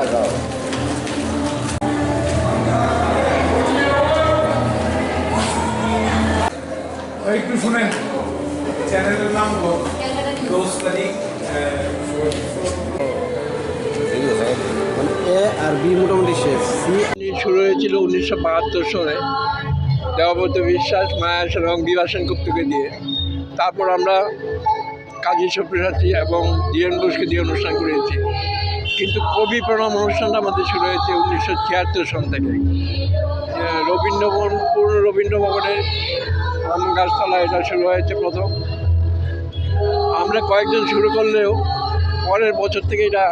টাকা একটু শুনেন চ্যানেলের নাম রোজ তারিখ মানে এ আর বি মোটামুটি শেষ। শুরু হয়েছিল উনিশশো বাহাত্তর বিশ্বাস মায়াসন এবং দিয়ে। তারপর আমরা কাজী সব্যসাচী এবং ধীরেন ঘোষকে দিয়ে অনুষ্ঠান করেছি। কিন্তু কবি প্রণাম অনুষ্ঠানটা আমাদের শুরু হয়েছে উনিশশো ছিয়াত্তর সন থেকে। রবীন্দ্রভবন পূর্ণ রবীন্দ্র ভবনের আম গাছতলা এটা শুরু হয়েছে প্রথম। আমরা কয়েকজন শুরু করলেও পরের বছর থেকে এটা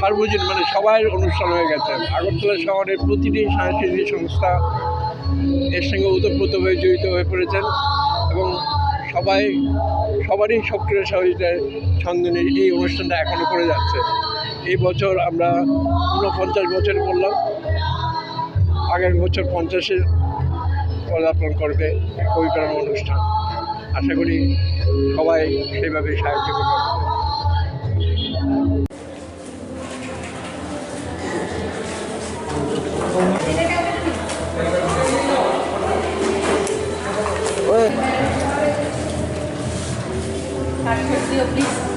সার্বজনীন মানে সবাই অনুষ্ঠান হয়ে গেছে। আগরতলা শহরের প্রতিটি সাংস্কৃতিক সংস্থা এর সঙ্গে ওতপ্রোতভাবে জড়িত হয়ে পড়েছেন এবং সবাই, সবারই সক্রিয় সহযোগিতায় সন্ধানে এই অনুষ্ঠানটা এখনও করে যাচ্ছে। এই বছর আমরা ঊনপঞ্চাশ বছর করলাম। আগের বছর পঞ্চাশে পদার্পণ করবে কবিপ্রাণ অনুষ্ঠান। আশা করি সবাই সেইভাবে সাহায্য করবে। Thank a please.